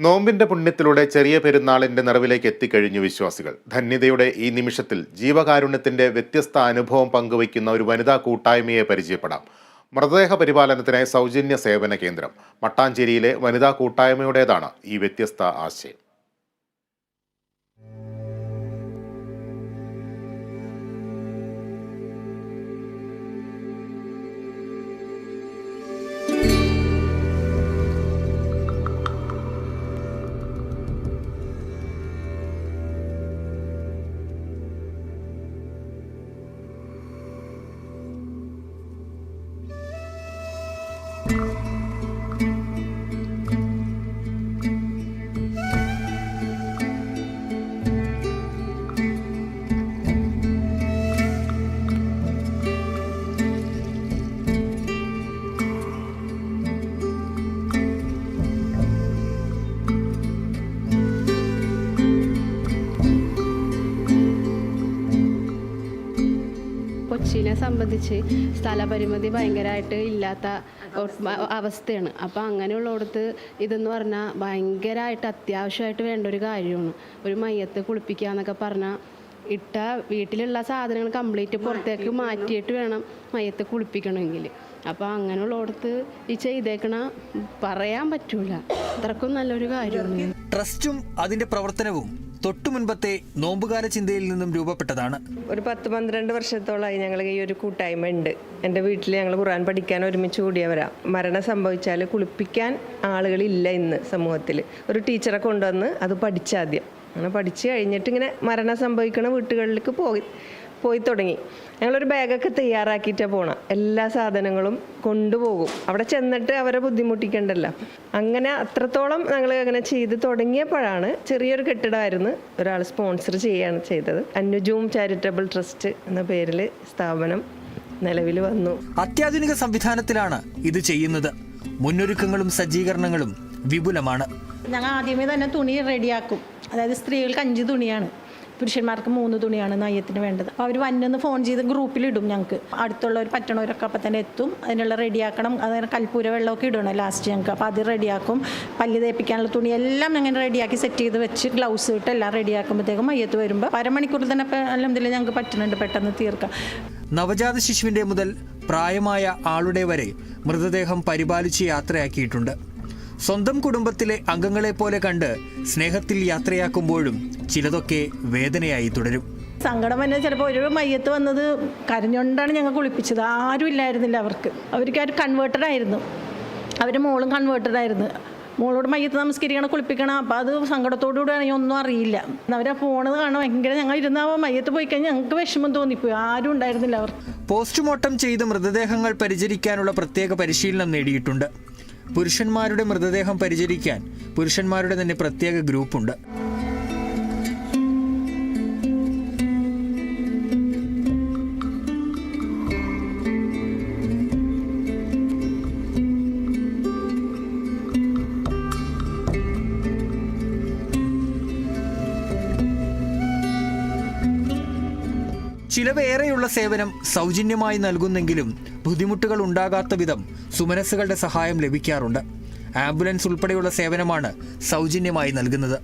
നോമ്പിന്റെ പുണ്യത്തിലൂടെ ചെറിയ പെരുന്നാളിന്റെ നിറവിലേക്ക് എത്തിക്കഴിഞ്ഞു വിശ്വാസികൾ. ധന്യതയുടെ ഈ നിമിഷത്തിൽ ജീവകാരുണ്യത്തിന്റെ വ്യത്യസ്ത അനുഭവം പങ്കുവയ്ക്കുന്ന ഒരു വനിതാ കൂട്ടായ്മയെ പരിചയപ്പെടാം. മൃതദേഹ പരിപാലനത്തിനായി സൗജന്യ സേവന കേന്ദ്രം. മട്ടാഞ്ചേരിയിലെ വനിതാ കൂട്ടായ്മയുടേതാണ് ഈ വ്യത്യസ്ത ആശയം. കൊച്ചിനെ സംബന്ധിച്ച് സ്ഥലപരിമിതി ഭയങ്കരമായിട്ട് ഇല്ലാത്ത അവസ്ഥയാണ്. അപ്പോൾ അങ്ങനെയുള്ളടത്ത് ഇതെന്ന് പറഞ്ഞാൽ ഭയങ്കരമായിട്ട് അത്യാവശ്യമായിട്ട് വേണ്ട ഒരു കാര്യമാണ്. ഒരു മയ്യത്ത് കുളിപ്പിക്കുക എന്നൊക്കെ പറഞ്ഞാൽ ഇട്ട വീട്ടിലുള്ള സാധനങ്ങൾ കംപ്ലീറ്റ് പുറത്തേക്ക് മാറ്റിയിട്ട് വേണം മയ്യത്ത് കുളിപ്പിക്കണമെങ്കിൽ അപ്പോൾ അങ്ങനെയുള്ളടത്ത് ഈ ചെയ്തേക്കണ പറയാൻ പറ്റൂല. അത്രക്കും നല്ലൊരു കാര്യമാണ്. ട്രസ്റ്റും അതിന്റെ പ്രവർത്തനവും തൊട്ടു മുൻപത്തെ നോമ്പുകാല ചിന്തയിൽ നിന്നും രൂപപ്പെട്ടതാണ്. ഒരു പത്ത് പന്ത്രണ്ട് വർഷത്തോളമായി ഞങ്ങൾ ഈ ഒരു കൂട്ടായ്മ ഉണ്ട്. എന്റെ വീട്ടിൽ ഞങ്ങൾ ഖുർആൻ പഠിക്കാൻ ഒരുമിച്ച് കൂടിയവരാ. മരണം സംഭവിച്ചാൽ കുളിപ്പിക്കാൻ ആളുകളില്ല ഇന്ന് സമൂഹത്തിൽ ഒരു ടീച്ചറെ കൊണ്ടുവന്ന് അത് പഠിച്ചാദ്യം അങ്ങനെ പഠിച്ചു കഴിഞ്ഞിട്ട് ഇങ്ങനെ മരണം സംഭവിക്കുന്ന വീട്ടുകളിലേക്ക് പോയി. പോയി തുടങ്ങി. ഞങ്ങളൊരു ബാഗൊക്കെ തയ്യാറാക്കിയിട്ടാണ് പോണം. എല്ലാ സാധനങ്ങളും കൊണ്ടുപോകും. അവിടെ ചെന്നിട്ട് അവരെ ബുദ്ധിമുട്ടിക്കണ്ടല്ലോ. അങ്ങനെ അത്രത്തോളം ഞങ്ങൾ അങ്ങനെ ചെയ്ത് തുടങ്ങിയപ്പോഴാണ് ചെറിയൊരു കെട്ടിടമായിരുന്നു ഒരാൾ സ്പോൺസർ ചെയ്യുകയാണ് ചെയ്തത്. അന്നുജൂം ചാരിറ്റബിൾ ട്രസ്റ്റ് എന്ന പേരിൽ സ്ഥാപനം നിലവിൽ വന്നു. അത്യാധുനിക സംവിധാനത്തിലാണ് ഇത് ചെയ്യുന്നത്. മുന്നൊരുക്കങ്ങളും സജ്ജീകരണങ്ങളും വിപുലമാണ്. ഞങ്ങൾ ആദ്യമേ തന്നെ തുണി റെഡിയാക്കും അതായത് സ്ത്രീകൾക്ക് അഞ്ച് തുണിയാണ്. പുരുഷന്മാർക്ക് മൂന്ന് തുണിയാണ് നയ്യത്തിന് വേണ്ടത്. അവർ വന്നെന്ന് ഫോൺ ചെയ്ത് ഗ്രൂപ്പിലിടും ഞങ്ങൾക്ക് അടുത്തുള്ളവർ പറ്റണവരൊക്കെ അപ്പം തന്നെ എത്തും. അതിനുള്ള റെഡിയാക്കണം അതായത് കൽപ്പൂര വെള്ളമൊക്കെ ഇടണം ലാസ്റ്റ് ഞങ്ങൾക്ക് അപ്പോൾ അത് റെഡിയാക്കും പല്ല് തേപ്പിക്കാനുള്ള തുണി എല്ലാം ഞങ്ങൾ റെഡിയാക്കി സെറ്റ് ചെയ്ത് വെച്ച് ഗ്ലൗസ് ഇട്ട് എല്ലാം റെഡിയാക്കുമ്പോഴത്തേക്കും മയ്യത്ത് വരുമ്പോൾ അരമണിക്കൂറിൽ തന്നെ അല്ലെങ്കിലും ഞങ്ങൾക്ക് പറ്റുന്നുണ്ട് പെട്ടെന്ന് തീർക്കാം. നവജാത ശിശുവിന്റെ മുതൽ പ്രായമായ ആളുടെ വരെ മൃതദേഹം പരിപാലിച്ച് യാത്രയാക്കിയിട്ടുണ്ട്. സ്വന്തം കുടുംബത്തിലെ അംഗങ്ങളെ പോലെ കണ്ട് സ്നേഹത്തിൽ യാത്രയാക്കുമ്പോഴും ചിലതൊക്കെ വേദനയായി തുടരും. സങ്കടം തന്നെ ചിലപ്പോൾ ഒരു മയ്യത്ത് വന്നത് കരഞ്ഞുകൊണ്ടാണ് ഞങ്ങൾ കുളിപ്പിച്ചത്. ആരും ഇല്ലായിരുന്നില്ല അവർക്ക്. അവർക്ക് ഒരു കൺവേർട്ടഡ് ആയിരുന്നു. അവരുടെ മോളും കൺവേർട്ടഡ് ആയിരുന്നു. മോളോട് മയ്യത്ത് നമസ്കരിക്കണം കുളിപ്പിക്കണം. അപ്പം അത് സങ്കടത്തോടു കൂടിയാണെങ്കിൽ ഒന്നും അറിയില്ല. അവരെ പോണത് കാണാൻ ഭയങ്കര ഞങ്ങൾ ഇരുന്ന ആ മയ്യത്ത് പോയി കഴിഞ്ഞാൽ ഞങ്ങൾക്ക് വിഷമം തോന്നിപ്പോയി. ആരും ഉണ്ടായിരുന്നില്ല അവർ പോസ്റ്റ്മോർട്ടം ചെയ്ത് മൃതദേഹങ്ങൾ പരിചരിക്കാനുള്ള പ്രത്യേക പരിശീലനം നേടിയിട്ടുണ്ട്. പുരുഷന്മാരുടെ മൃതദേഹം പരിചരിക്കാൻ പുരുഷന്മാരുടെ തന്നെ പ്രത്യേക ഗ്രൂപ്പുണ്ട്. ചിലവേറെയുള്ള സേവനം സൗജന്യമായി നൽകുന്നെങ്കിലും ബുദ്ധിമുട്ടുകൾ ഉണ്ടാകാത്ത വിധം സുമനസ്സുകളുടെ സഹായം ലഭിക്കാറുണ്ട്. ആംബുലൻസ് ഉൾപ്പെടെയുള്ള സേവനമാണ് സൗജന്യമായി നൽകുന്നത്.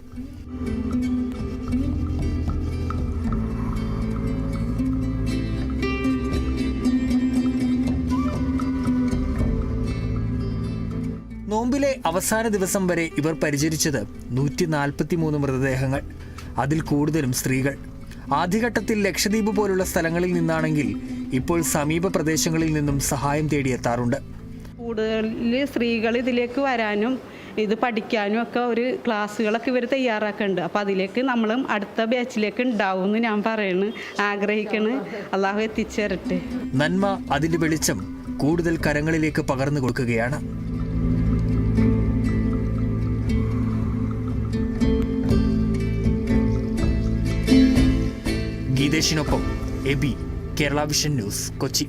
നോമ്പിലെ അവസാന ദിവസം വരെ ഇവർ പരിചരിച്ചത് നൂറ്റി നാൽപ്പത്തി മൂന്ന് മൃതദേഹങ്ങൾ അതിൽ കൂടുതലും സ്ത്രീകൾ. ആദ്യഘട്ടത്തിൽ ലക്ഷദ്വീപ് പോലുള്ള സ്ഥലങ്ങളിൽ നിന്നാണെങ്കിൽ ഇപ്പോൾ സമീപ പ്രദേശങ്ങളിൽ നിന്നും സഹായം തേടിയെത്താറുണ്ട്. കൂടുതൽ സ്ത്രീകൾ ഇതിലേക്ക് വരാനും ഇത് പഠിക്കാനും ഒക്കെ ഒരു ക്ലാസ്സുകളൊക്കെ ഇവർ തയ്യാറാക്കുന്നുണ്ട് അപ്പോൾ അതിലേക്ക് നമ്മളും അടുത്ത ബാച്ചിലേക്ക് ഉണ്ടാവും എന്ന് ഞാൻ പറയുന്നു ആഗ്രഹിക്കണ്. അള്ളാഹു എത്തിച്ചേരട്ടെ. നന്മ അതിന്റെ വെളിച്ചം കൂടുതൽ കരങ്ങളിലേക്ക് പകർന്നു കൊടുക്കുകയാണ്. ഗീതേഷിനൊപ്പം എബി കേരള വിഷൻ ന്യൂസ് കൊച്ചി.